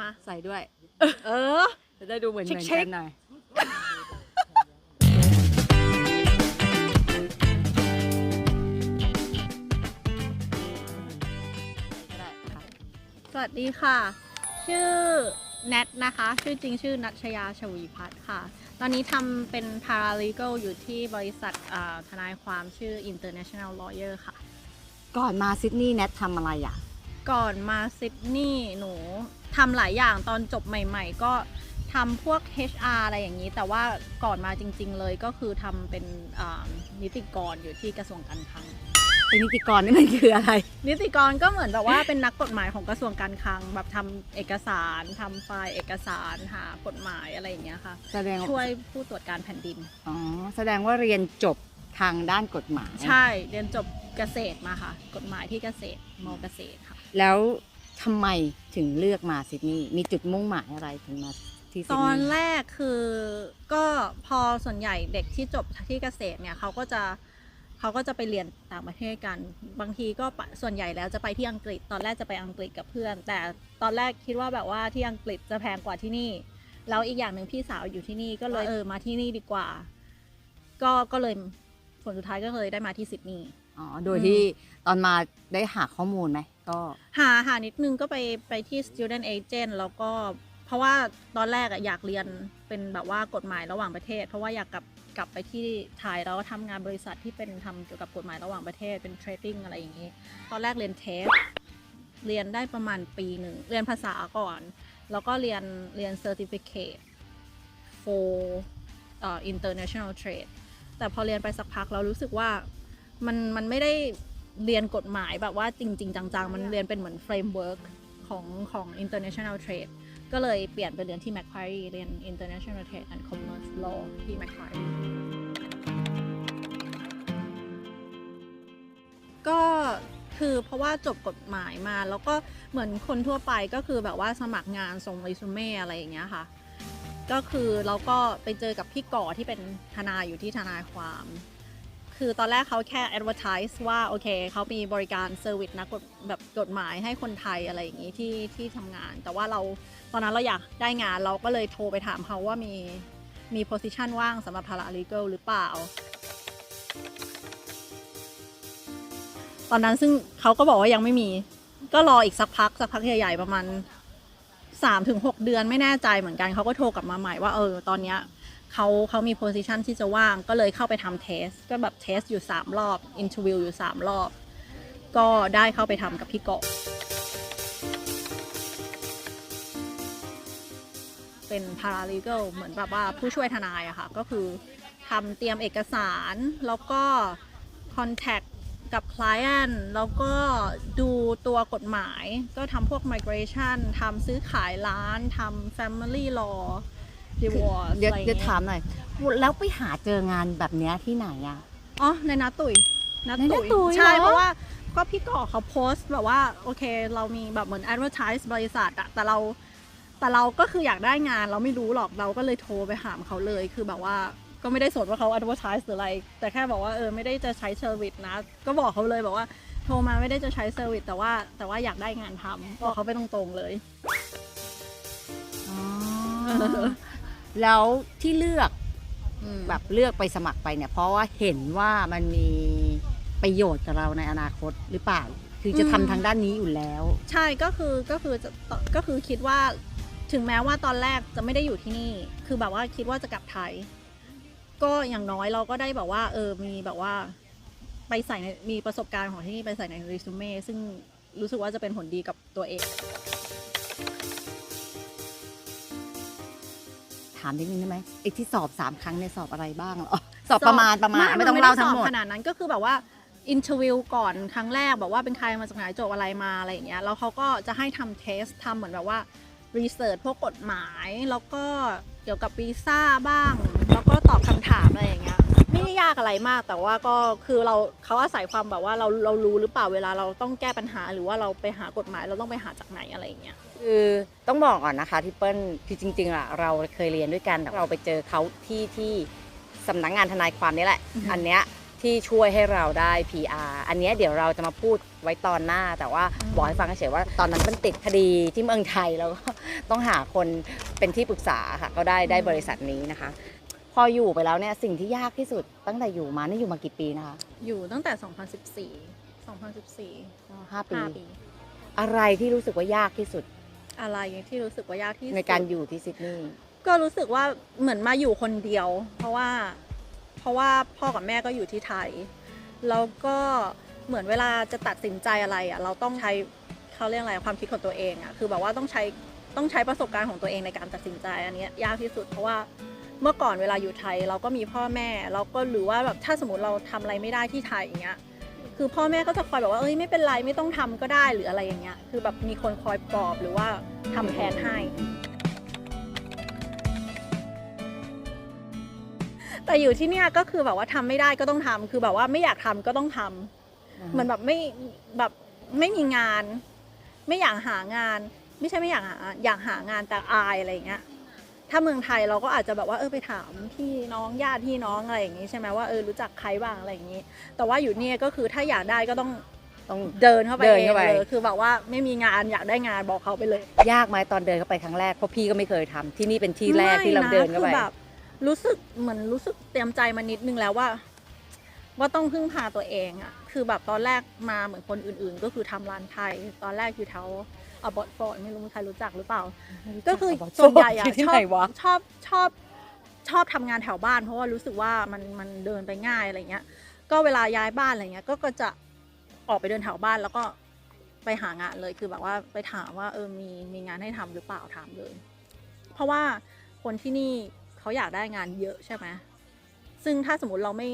มาใส่ด้วย เออ จะได้ดูเหมือนเหมือนเช็คกันหน่อยก็ได้ค่ะสวัสดีค่ะ ชื่อแนทนะคะ ชื่อจริงชื่อนัชยาชวีพัฒน์ค่ะ ตอนนี้ทำเป็น paralegal อยู่ที่บริษัทอ่าทนายความชื่อ International Lawyer ค่ะ ก่อนมาซิดนีย์แนททำอะไรอะ ก่อนมาซิดนีย์หนูทำหลายอย่างตอนจบใหม่ ๆ ก็ทำพวก HR อะไรอย่างนี้ แต่ว่าก่อนมาจริง ๆ เลยก็คือทำเป็นอ่านิติกรอยู่ที่กระทรวงการคลัง เป็นนิติกรนี่มันคืออะไร นิติกรก็เหมือนแบบว่าเป็นนักกฎหมายของกระทรวงการคลัง แบบทำเอกสารทำไฟล์เอกสารหากฎหมายอะไรอย่างเงี้ยค่ะ แสดงช่วยผู้ตรวจการแผ่นดิน อ๋อแสดงว่าเรียนจบทางด้านกฎหมาย ใช่เรียนจบเกษตรมาค่ะ กฎหมายที่เกษตรมเกษตรค่ะ แล้วทำไมถึงเลือกมาซิดนีย์มีจุดมุ่งหมายอะไรถึงมาที่ซิตดอนนีย์แรกคือก็พอส่วนใหญ่เด็กที่จบที่เกษตรเนี่ยเขาก็จะเขาก็จะไปเรียนต่างประเทศกัน บางทีก็ปะส่วนใหญ่แล้วจะไปที่อังกฤษ ตอนแรกจะไปอังกฤษกับเพื่อน แต่ตอนแรกคิดว่าแบบว่าที่อังกฤษจะแพงกว่าที่นี่ แล้วอีกอย่างหนึ่งพี่สาวอยู่ที่นี่ก็เลยเออมาที่นี่ดีกว่า ก็ก็เลยผลสุดท้ายก็เลยได้มาที่ซิดนีย์อ๋อโดยที่ตอนมาได้หาข้อมูลไหม ก็หาหานิดนึงก็ไปไปที่ student agent แล้วก็เพราะว่าตอนแรกอะอยากเรียนเป็นแบบว่ากฎหมายระหว่างประเทศ เพราะว่าอยากกลับกลับไปที่ไทยแล้วก็ทำงานบริษัทที่เป็นทำเกี่ยวกับกฎหมายระหว่างประเทศเป็น trading อะไรอย่างนี้ ตอนแรกเรียนเทสเรียนได้ประมาณปีหนึ่ง เรียนภาษาก่อน แล้วก็เรียนเรียน certificate for เอ่อ international trade แต่พอเรียนไปสักพักเรารู้สึกว่ามันมันไม่ได้ เรียนกฎหมายแบบว่าจริง ๆ จัง ๆ มันเรียนเป็นเหมือน framework ของของ international trade ก็เลยเปลี่ยนไปเรียนที่ Macquarie เรียน international trade and commerce law ที่ Macquarie ก็คือเพราะว่าจบกฎหมายมา แล้วก็เหมือนคนทั่วไปก็คือแบบว่าสมัครงานส่งรีสูเม่อะไรอย่างเงี้ยค่ะ ก็คือเราก็ไปเจอกับพี่ก่อที่เป็นทนายอยู่ที่ทนายความ คือตอนแรกเขาแค่ advertise ว่าโอเคเขามีบริการเซอร์วิสนักกฎแบบกฎหมายให้คนไทยอะไรอย่างนี้ที่ที่ทำงาน แต่ว่าเราตอนนั้นเราอยากได้งานเราก็เลยโทรไปถามเขาว่ามีมี position ว่างสำหรับ paralegal หรือเปล่า ตอนนั้นซึ่งเขาก็บอกว่ายังไม่มี ก็รออีกสักพักสักพักใหญ่ๆประมาณสามถึงหกเดือนไม่แน่ใจเหมือนกันเขาก็โทรกลับมาใหม่ว่าเออตอนเนี้ย เขาเขามีโพสิชันที่จะว่างก็เลยเข้าไปทำเทส ก็แบบเทสอยู่ 3 รอบอินทวิวอยู่ 3 รอบ ก็ได้เข้าไปทำกับพี่เกาะเป็น paralegal เหมือนแบบว่าผู้ช่วยทนายอะค่ะ ก็คือทำเตรียมเอกสารแล้วก็ contact กับ client แล้วก็ดูตัวกฎหมาย ก็ทำพวก migration ทำซื้อขายร้านทำ family law divorce เดี๋ยวอะไรอย่างเดี๋ยวเงี้ยถามหน่อย แล้วไปหาเจองานแบบเนี้ยที่ไหนอะอ๋อในนัดตุยนัดในนัตุดยตุ๋ยใช่เหรอ เพราะว่าก็พี่ก่อเขาโพสต์แบบว่าโอเค เรามีแบบเหมือน advertise บริษัทอะแต่เรา แต่เราก็คืออยากได้งานเราไม่รู้หรอกเราก็เลยโทรไปถามเขาเลย คือแบบว่าก็ไม่ได้สนว่าเขา advertise หรืออะไร แต่แค่บอกว่าเออไม่ได้จะใช้เซอร์วิสนะ ก็บอกเขาเลยบอกว่าโทรมาไม่ได้จะใช้เซอร์วิสแต่ว่าแต่ว่าอยากได้งานทำบอกเขาไปตรงๆเลยอ๋อ แล้วที่เลือกอืมแบบเลือกไปสมัครไปเนี่ย เพราะว่าเห็นว่ามันมีประโยชน์กับเราในอนาคตหรือเปล่า คือจะทำทางด้านนี้อยู่แล้ว ใช่ก็คือก็คือจะก็คือคิดว่าถึงแม้ว่าตอนแรกจะไม่ได้อยู่ที่นี่ คือแบบว่าคิดว่าจะกลับไทย ก็อย่างน้อยเราก็ได้แบบว่า เออมีแบบว่า ไปใส่ในมีประสบการณ์ของที่นี่ไปใส่ในรีสูเม่ซึ่งรู้สึกว่าจะเป็นผลดีกับตัวเองามนิดนึงได้ไหมไอ้ที่สอบสามครั้งเนี่ยสอบอะไรบ้างเหรอสอบประมาณประมาณไม่ต้องเล่าทั้งหมดไได้สอบขนาดนั้นก็คือแบบว่าอินเทอร์วิวก่อนครั้งแรกแบบว่าเป็นใครมาจากไหนจบอะไรมาอะไรอย่างเงี้ยแล้วเขาก็จะให้ทำเทสทำเหมือนแบบว่ารีเสิร์ชพวกกฎหมาย แล้วก็เกี่ยวกับวีซ่าบ้าง แล้วก็ตอบค อะไรมาก แต่ว่าก็คือเราเขาอาศัยความแบบว่าเราเรารู้หรือเปล่าเวลาเราต้องแก้ปัญหา หรือว่าเราไปหากฎหมายเราต้องไปหาจากไหนอะไรอย่างเงี้ยคือต้องบอกก่อนนะคะที่เปิ้ลคือจริงๆอะเราเคยเรียนด้วยกันแต่เราไปเจอเขาที่ที่สำนักงานทนายความนี่แหละอือฮึอันเนี้ยที่ช่วยให้เราได้ PR อันเนี้ยเดี๋ยวเราจะมาพูดไว้ตอนหน้า แต่ว่าบอกให้ฟังเฉยๆว่าตอนนั้นมันติดคดีที่เมืองไทยแล้วก็ต้องหาคนเป็นที่ปรึกษาค่ะก็ได้ได้บริษัทนี้นะคะ พออยู่ไปแล้วเนี่ยสิ่งที่ยากที่สุดตั้งแต่อยู่มานี่อยู่มากี่ปีนะคะ อยู่ตั้งแต่ 2014 2014ห้าปี5ปี อะไรที่รู้สึกว่ายากที่สุด อะไรที่รู้สึกว่ายากที่สุดในการอยู่ที่ซิดนีย์ก็รู้สึกว่าเหมือนมาอยู่คนเดียว เพราะว่าเพราะว่าพ่อกับแม่ก็อยู่ที่ไทย แล้วก็เหมือนเวลาจะตัดสินใจอะไรอะเราต้องใช้เขาเรียกอะไรความคิดของตัวเองอะคือแบบว่าต้องใช้ต้องใช้ประสบการณ์ของตัวเองในการตัดสินใจอันเนี้ยยากที่สุดเพราะว่า เมื่อก่อนเวลาอยู่ไทยเราก็มีพ่อแม่เราก็หรือว่าแบบถ้าสมมติเราทำอะไรไม่ได้ที่ไทยอย่างเงี้ยคือพ่อแม่ก็จะคอยแบบว่าเอ้ยไม่เป็นไรไม่ต้องทำก็ได้หรืออะไรอย่างเงี้ยคือแบบมีคนคอยปลอบหรือว่าทำแทนให้ แต่อยู่ที่เนี่ยก็คือแบบว่าทำไม่ได้ก็ต้องทำคือแบบว่าไม่อยากทำก็ต้องทำเหมือนแบบไม่แบบไม่มีงาน ไม่อยากหางาน ไม่ใช่ไม่อยากหาอยากหางานแต่อายอะไรอย่างเงี้ย ถ้าเมืองไทยเราก็อาจจะแบบว่าเออไปถามพี่น้องญาติพี่น้องอะไรอย่างงี้ใช่ไหมว่าเออรู้จักใครบ้างอะไรอย่างงี้ แต่ว่าอยู่เนี่ยก็คือถ้าอยากได้ก็ต้องต้องเดินเข้าไปเดินเองเข้าไปเลยคือแบบว่าไม่มีงานอยากได้งานบอกเขาไปเลย ยากไหมตอนเดินเข้าไปครั้งแรกเพราะพี่ก็ไม่เคยทำที่นี่เป็นที่แรกที่เราเดินเข้าไปม่ะคือแบบรู้สึกเหมือนรู้สึกเตรียมใจมานิดนึงแล้วว่า ว่าต้องพึ่งพาตัวเองอะคือแบบตอนแรกมาเหมือนคนอื่น ๆ ก็คือทำร้านไทย ตอนแรกอยู่แถว อบอตฟอร์ดไม่รู้ใครรู้จักหรือเปล่า ก็คือส่วนใหญ่อะที่ชไหอนบวะชอบชอบชอบทำงานแถวบ้าน เพราะว่ารู้สึกว่ามันมันเดินไปง่ายอะไรเงี้ย ก็เวลาย้ายบ้านอะไรเงี้ย ก็ก็จะออกไปเดินแถวบ้านแล้วก็ไปหางานเลยคือแบบว่าไปถามว่าเออมีมีงานให้ทำหรือเปล่าถามเลย เพราะว่าคนที่นี่เขาอยากได้งานเยอะใช่ไหมซึ่งถ้าสมมติเราไม่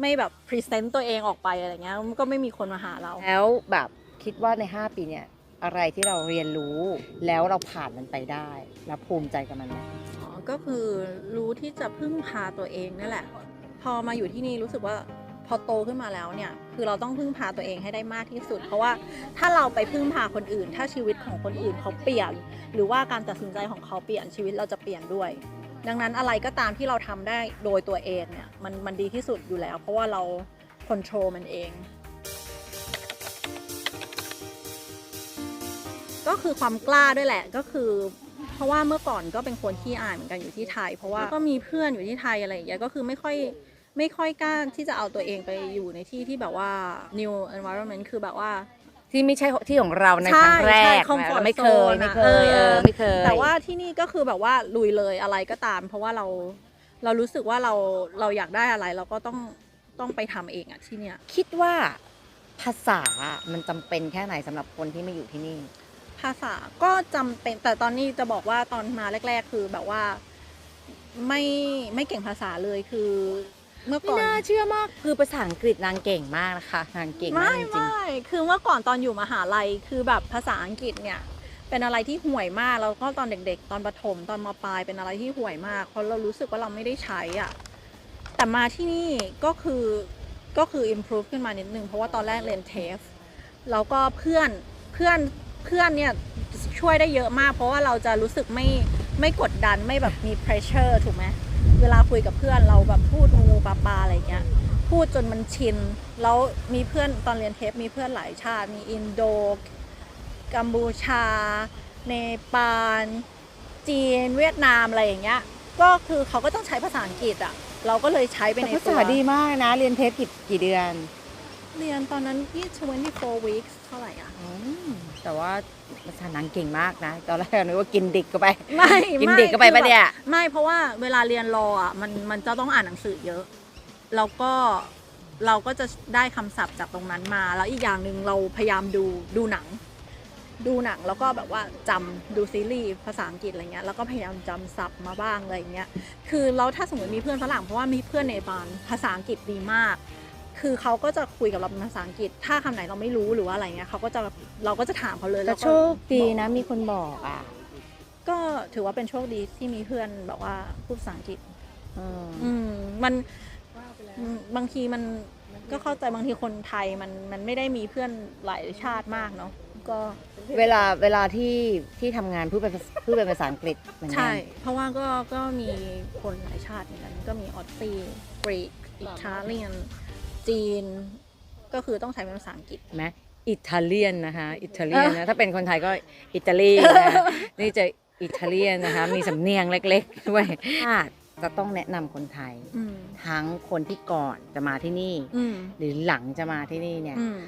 ไม่แบบพรีเซนต์ตัวเองออกไปอะไรเงี้ยมันก็ไม่มีคนมาหาเรา แล้วแบบคิดว่าใน 5 ปีเนี่ย อะไรที่เราเรียนรู้ แล้วเราผ่านมันไปได้แล้วภูมิใจกับมันไหมอ๋อก็คือรู้ที่จะพึ่งพาตัวเองนั่นแหละ พอมาอยู่ที่นี่รู้สึกว่าพอโตขึ้นมาแล้วเนี่ย คือเราต้องพึ่งพาตัวเองให้ได้มากที่สุด เพราะว่าถ้าเราไปพึ่งพาคนอื่น ถ้าชีวิตของคนอื่นเขาเปลี่ยน หรือว่าการตัดสินใจของเขาเปลี่ยนชีวิตเราจะเปลี่ยนด้วย ดังนั้นอะไรก็ตามที่เราทำได้โดยตัวเองเนี่ยมันมันดีที่สุดอยู่แล้ว เพราะว่าเราควบคุมมันเอง ก็คือความกล้าด้วยแหละก็คือ เพราะว่าเมื่อก่อนก็เป็นคนที่อ่านเหมือนกันอยู่ที่ไทย เพราะว่าก็มีเพื่อนอยู่ที่ไทยอะไรอย่างเงี้ยก็คือไม่ค่อยไม่ค่อยกล้าที่จะเอาตัวเองไปอยู่ในที่ที่แบบว่า new environment คือแบบว่าที่ไม่ใช่ที่ของเราในครั้งแรใช่ก comfort เราไม่เคย zone ไม่อะเคยเออไม่เคยแต่ว่าที่นี่ก็คือแบบว่าลุยเลยอะไรก็ตาม เพราะว่าเราเรารู้สึกว่าเราเราอยากได้อะไร เราก็ต้องต้องไปทำเองอะที่เนี่ยคิดว่าภาษามันจำเป็นแค่ไหนสำหรับคนที่มาอยู่ที่นี่ ภาษาก็จำเป็นแต่ตอนนี้จะบอกว่าตอนมาแรก ๆ คือแบบว่าไม่ไม่เก่งภาษาเลยคือเมื่อไม่ก่อนน่าเชื่อมากคือภาษาอังกฤษนางเก่งมากนะคะนางเก่งมากไม่จริงไม่คือเมื่อก่อนตอนอยู่มหาลัยคือแบบภาษาอังกฤษเนี่ย เป็นอะไรที่ห่วยมากแล้วก็ตอนเด็ก ๆ ตอนประถมตอนมปลายเป็นอะไรที่ห่วยมาก เพราะเรารู้สึกว่าเราไม่ได้ใช้อะแต่มาที่นี่ก็คือก็คือ improve ขึ้นมานิดนึงเพราะว่าตอนแรกเรียนเทฟแล้วก็เพื่อนเพื่อน เพื่อนเนี่ยช่วยได้เยอะมาก เพราะว่าเราจะรู้สึกไม่ไม่กดดันไม่แบบมี pressure ถูกไหมเวลาคุยกับเพื่อนเราแบบพูดงูปลาปลาอะไรอย่างเงี้ยพูดจนมันชิน แล้วมีเพื่อนตอนเรียนเทปมีเพื่อนหลายชาติ มีอินโด กัมพูชา เนปาล จีน เวียดนามอะไรอย่างเงี้ย ก็คือเขาก็ต้องใช้ภาษาอังกฤษอะ เราก็เลยใช้ๆไปแต่ในภาตัษาวดีมากนะ เรียนเทปกี่กี่เดือน เรียนตอนนั้นที่24 weeks เท่าไหร่อะอืม แต่ว่าภาษานางเก่งมากนะ ตอนแรกนึกว่ากินดิกเข้าไป ไม่กินไม่ดิกเข้าไปคือปะเนี่ยแบบไม่เพราะว่าเวลาเรียนรออะมันมันจะต้องอ่านหนังสือเยอะ แล้วก็เราก็จะได้คำศัพท์จากตรงนั้นมา แล้วอีกอย่างหนึ่งเราพยายามดูดูหนัง ดูหนังแล้วก็แบบว่าจำดูซีรีส์ภาษาอังกฤษอะไรเงี้ยแล้วก็พยายามจำศัพท์มาบ้างอะไรเงี้ยคือเราถ้าสมมติมีเพื่อนฝรั่งเพราะว่ามีเพื่อนในบานภาษาอังกฤษดีมาก คือเขาก็จะคุยกับเราเป็นภาษาอังกฤษ ถ้าคำไหนเราไม่รู้หรือว่าอะไรเงี้ยเขาก็จะเราก็จะถามเขาเลยแต่แล้วก็โชคดีนะมีคนบอกอะก็ถือว่าเป็นโชคดีที่มีเพื่อนแบบว่าพูดภาษาอังกฤษอืมอืมมันอืมบางทีมันก็เข้าใจบางทีคนไทยมันมันไม่ได้มีเพื่อนหลายชาติมากเนาะก็เวลาเวลาที่ที่ทำงานพูดเป็นภาษพูดเป็นภาษาอังกฤษเหมือนกัใช่นเพราะว่าก็ก็มีคนหลายชาติเหมือนกันก็มีออสซีกรีกอิตาเลียน จีน ก็คือต้องใช้เป็นภาษาอังกฤษ ไหมอิตาเลียนนะคะ อิตาเลียนนะ ถ้าเป็นคนไทยก็อิตาลีนะนี่จะอิตาเลียนนะคะ มีสำเนียงเล็กๆด้วยถ้าจะต้องแนะนำคนไทย อืมทั้งคนที่ก่อนจะมาที่นี่ อืมหรือหลังจะมาที่นี่เนี่ย อืม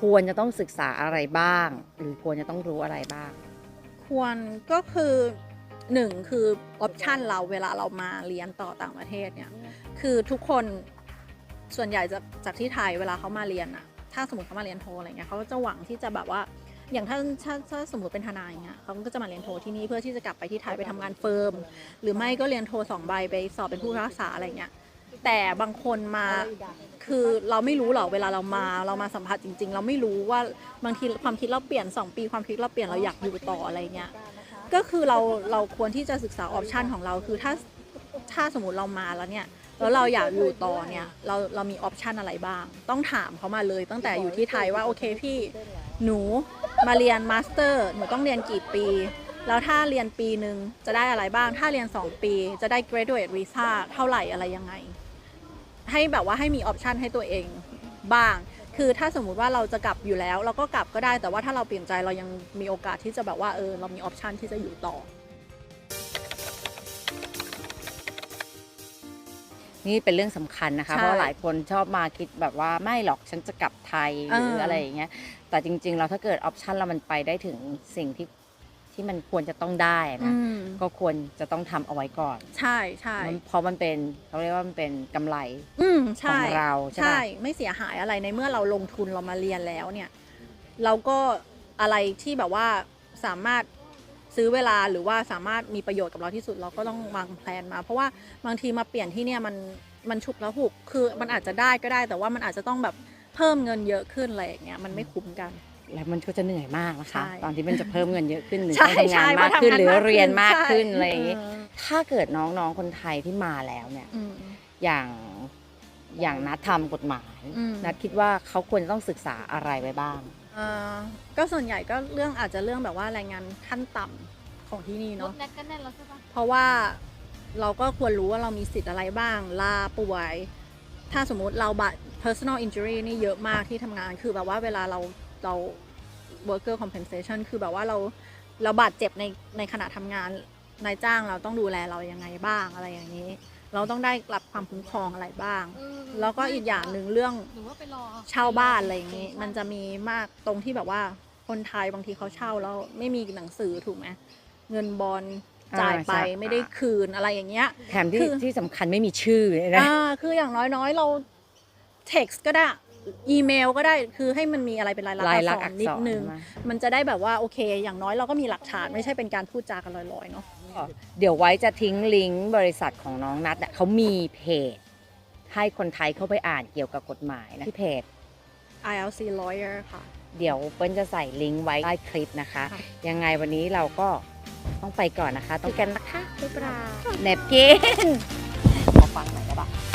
ควรจะต้องศึกษาอะไรบ้าง หรือควรจะต้องรู้อะไรบ้าง ควรก็คือหนึ่งคือออปชันเราเวลาเรามาเรียนต่อต่างประเทศเนี่ย คือทุกคน ส่วนใหญ่จะจากที่ไทยเวลาเขามาเรียนอะถ้าสมมติเขามาเรียนโทอะไรเงี้ยเขาก็จะหวังที่จะแบบว่าอย่างถ้าถ้าถ้าสมมติเป็นทนายเงี้ยเขาก็จะมาเรียนโทที่นี่เพื่อที่จะกลับไปที่ไทยไปทำงานเฟิร์มหรือไม่ก็เรียนโทสองใบไปสอบเป็นผู้พิพากษาอะไรเงี้ยแต่บางคนมาคือเราไม่รู้หรอกเวลาเรามาเรามาสัมผัสจริง ๆ เราไม่รู้ว่าบางทีความคิดเราเปลี่ยน 2 ปีความคิดเราเปลี่ยนเราอยากอยู่ต่ออะไรเงี้ยก็คือเราเราควรที่จะศึกษาออปชันของเราคือถ้าถ้าสมมติเรามาแล้วเนี่ย แล้วเราอยากอยู่ต่อเนี่ยเราเรามีออปชันอะไรบ้าง ต้องถามเขามาเลยตั้งแต่อยู่ที่ไทยว่าโอเคพี่หนูมาเรียนมาสเตอร์หนูต้องเรียนกี่ปี แล้วถ้าเรียนปีหนึ่งจะได้อะไรบ้าง ถ้าเรียน 2 ปี จะได้ graduate visa เท่าไหร่อะไรยังไง ให้แบบว่าให้มีออปชันให้ตัวเองบ้าง คือถ้าสมมุติว่าเราจะกลับอยู่แล้ว เราก็กลับก็ได้แต่ว่าถ้าเราเปลี่ยนใจเรายังมีโอกาสที่จะแบบว่าเออเรามีออปชันที่จะอยู่ต่อ นี่เป็นเรื่องสำคัญนะคะใช่เพราะหลายคนชอบมาคิดแบบว่าไม่หรอกฉันจะกลับไทยหรือเออออะไรอย่างเงี้ย แต่จริง ๆ เราถ้าเกิดออปชันเรามันไปได้ถึงสิ่งที่ที่มันควรจะต้องได้นะอืมก็ควรจะต้องทำเอาไว้ก่อน ใช่ใช่มันเพราะมันเป็นเขาเรียกว่ามันเป็นกำไรอืมขอใช่งเราใช่ใช่ปะไม่เสียหายอะไรในเมื่อเราลงทุนเรามาเรียนแล้วเนี่ย เราก็อะไรที่แบบว่าสามารถ ซื้อเวลาหรือว่าสามารถมีประโยชน์กับเราที่สุดเราก็ต้องวางแผนมา เพราะว่าบางทีมาเปลี่ยนที่เนี่ยมันมันฉุกแล้วหุกคือมันอาจจะได้ก็ได้ แต่ว่ามันอาจจะต้องแบบเพิ่มเงินเยอะขึ้นอะไรอย่างเงี้ยมันไม่คุ้มกัน แล้วมันก็จะเหนื่อยมากนะคะ ใช่ตอนที่มันจะเพิ่มเงินเยอะขึ้นหรือใช่ต้องทำงานใช่มากขึ้นเพราะทำงานหรือมากขึ้นเรียนมากใช่ขึ้นอะไรอย่างงี้เออถ้าเกิดน้องๆคนไทยที่มาแล้วเนี่ย อืม อย่างอย่างนัดทำกฎหมาย อืม นัดคิดว่าเขาควรจะต้องศึกษาอะไรไว้บ้างเอ่อ ก็ส่วนใหญ่ก็เรื่องอาจจะเรื่องแบบว่าแรงงานขั้นต่ำของที่นี่รเนาะถแน็กก็แน่นแล้วใช่ปะเพราะว่าเราก็ควรรู้ว่าเรามีสิทธิ์อะไรบ้าง ลาป่วย ถ้าสมมุติเราบาด personal injury นี่เยอะมากที่ทำงานคือแบบว่าเวลาเราเรา worker compensation คือแบบว่าเราเราบาดเจ็บในในขณะทำงานนายจ้างเราต้องดูแลเรายังไงบ้างอะไรอย่างนี้ เราต้องได้รับความคุ้มครองอะไรบ้างเออแล้วก็อีกอย่างหนึ่งเรื่องหรือว่าไปรอเช่าบ้านอะไรอย่างนี้ มันจะมีมากตรงที่แบบว่าคนไทยบางทีเขาเช่าแล้วไม่มีหนังสือถูกไหมเงินบอลจ่ายไปอ่าใช่ไม่ได้คืนอะไรอย่างเงี้ยแถมที่คือที่สำคัญไม่มีชื่อเลยนะอ่าคืออย่างน้อยๆเรา text ก็ได้อีเมลก็ได้คือให้มันมีอะไรเป็นลายลักษลายณ์ลัอักกษณ์ษอัรกนิษดรนึงมามันจะได้แบบว่าโอเค อย่างน้อยเราก็มีหลักฐานไม่ใช่เป็นการพูดจากันลอยๆเนาะ เดี๋ยวไว้จะทิ้งลิงก์บริษัทของน้องนัทเนี่ยเขามีเพจ ให้คนไทยเข้าไปอ่านเกี่ยวกับกฎหมายนะที่เพจ ILC lawyer ค่ะ เดี๋ยวเปิ้ลจะใส่ลิงก์ไว้ใต้คลิปนะคะค่ะยังไงวันนี้เราก็ต้องไปก่อนนะคะ ต้องกันนะคะบ๊ายบายเน็บกินขอฟังหน่อยได้ปะ